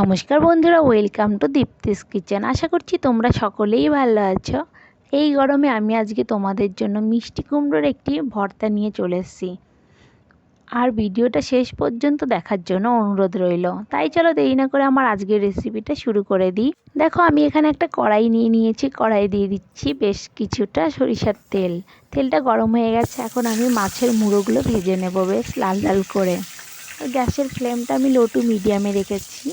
নমস্কার বন্ধুরা welcome to দীপ্তিস kitchen আশা করছি তোমরা সকলেই ভালো আছো। এই গরমে আমি আজকে তোমাদের জন্য মিষ্টি কুমড়োর একটি ভর্তা নিয়ে চলে এসেছি। আর ভিডিওটা শেষ পর্যন্ত দেখার জন্য অনুরোধ রইল। তাই চলো দেরি না করে আমার আজকের রেসিপিটা শুরু করে দিই। দেখো, আমি এখানে একটা কড়াই নিয়ে নিয়েছি। কড়াই দিয়ে দিচ্ছি বেশ কিছুটা সরিষার তেল। তেলটা গরম হয়ে গেছে। এখন আমি মাছের মুড়োগুলো ভেজে নেব বেশ লাল লাল করে। গ্যাসের ফ্লেমটা আমি লো টু মিডিয়ামে রেখেছি।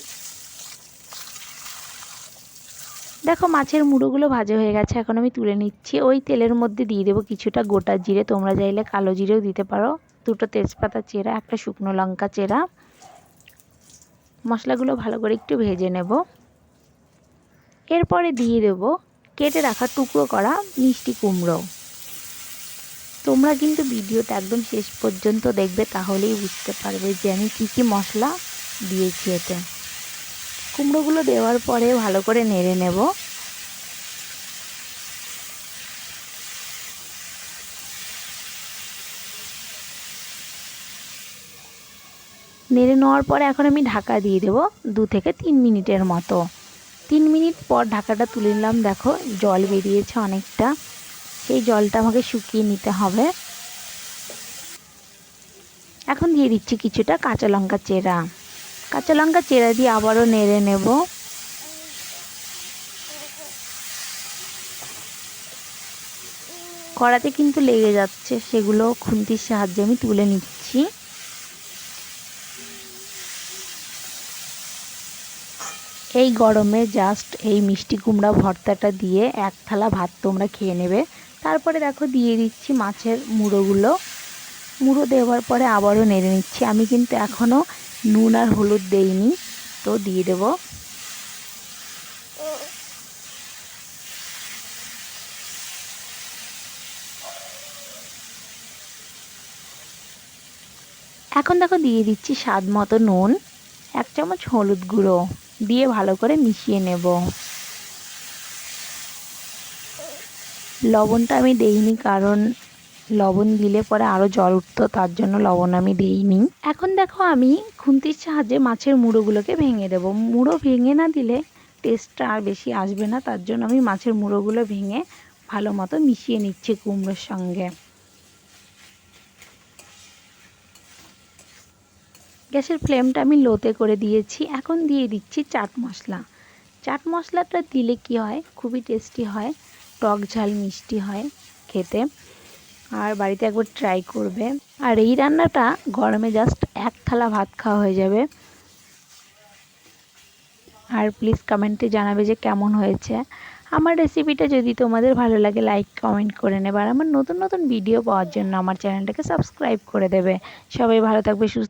দেখো মাছের মুড়োগুলো ভাজা হয়ে গেছে, এখন আমি তুলে নিচ্ছি। ওই তেলের মধ্যে দিয়ে দেবো কিছুটা গোটা জিরে, তোমরা চাইলে কালো জিরেও দিতে পারো। দুটো তেজপাতা চেরা, একটা শুকনো লঙ্কা চেরা। মশলাগুলো ভালো করে একটু ভেজে নেব। এরপরে দিয়ে দেবো কেটে রাখা টুকরো করা মিষ্টি কুমড়ো। তোমরা কিন্তু ভিডিওটা একদম শেষ পর্যন্ত দেখবে, তাহলেই বুঝতে পারবে যে আমি কী কী মশলা দিয়েছি এতে। কুমড়োগুলো দেওয়ার পরে ভালো করে নেড়ে নেব। নেড়ে নেওয়ার পরে এখন আমি ঢাকা দিয়ে দেব দু থেকে তিন মিনিটের মতো। তিন মিনিট পর ঢাকাটা তুলে নিলাম, দেখো জল বেরিয়েছে অনেকটা। সেই জলটা আমাকে শুকিয়ে নিতে হবে। এখন দিয়ে দিচ্ছি কিছুটা কাঁচা লঙ্কা চেরা। কাঁচা লঙ্কা চেরা দিয়ে আবারও নেড়ে নেব। কড়াতে কিন্তু লেগে যাচ্ছে, সেগুলো খুন্তির সাহায্যে আমি তুলে নিচ্ছি। এই গরমে জাস্ট এই মিষ্টি কুমড়া ভর্তাটা দিয়ে এক থালা ভাত তোমরা খেয়ে নেবে। তারপরে দেখো দিয়ে দিচ্ছি মাছের মুড়োগুলো। মুড়ো দেওয়ার পরে আবারও নেড়ে নিচ্ছি। আমি কিন্তু এখনও নুন আর হলুদ দেইনি, তো দিয়ে দেব। এখন দেখো দিয়ে দিচ্ছি স্বাদ মতো নুন, এক চামচ হলুদ গুঁড়ো। দিয়ে ভালো করে মিশিয়ে নেব। লবণটা আমি দেইনি কারণ লবণ দিলে পরে আরও জল উঠতো, তার জন্য লবণ আমি দিইনি। এখন দেখো আমি খুন্তির সাহায্যে মাছের মুড়োগুলোকে ভেঙে দেবো। মুড়ো ভেঙে না দিলে টেস্টটা আর বেশি আসবে না, তার জন্য আমি মাছের মুড়োগুলো ভেঙে ভালো মতো মিশিয়ে নিচ্ছি কুমড়োর সঙ্গে। গ্যাসের ফ্লেমটা আমি লোতে করে দিয়েছি। এখন দিয়ে দিচ্ছি চাট মশলা। চাট মশলাটা দিলে কি হয়? খুবই টেস্টি হয়, টক ঝাল মিষ্টি হয় খেতে। আর বাড়িতে একবার ট্রাই করবে। আর এই রান্নাটা গরমে জাস্ট এক থালা ভাত খাওয়া হয়ে যাবে। আর প্লিজ কমেন্টে জানাবে যে কেমন হয়েছে। আমার রেসিপিটা যদি তোমাদের ভালো লাগে, লাইক, কমেন্ট করে নেবে। আর আমার নতুন নতুন ভিডিও পাওয়ার জন্য আমার চ্যানেলটাকে সাবস্ক্রাইব করে দেবে। সবাই ভালো থাকবে, সুস্থ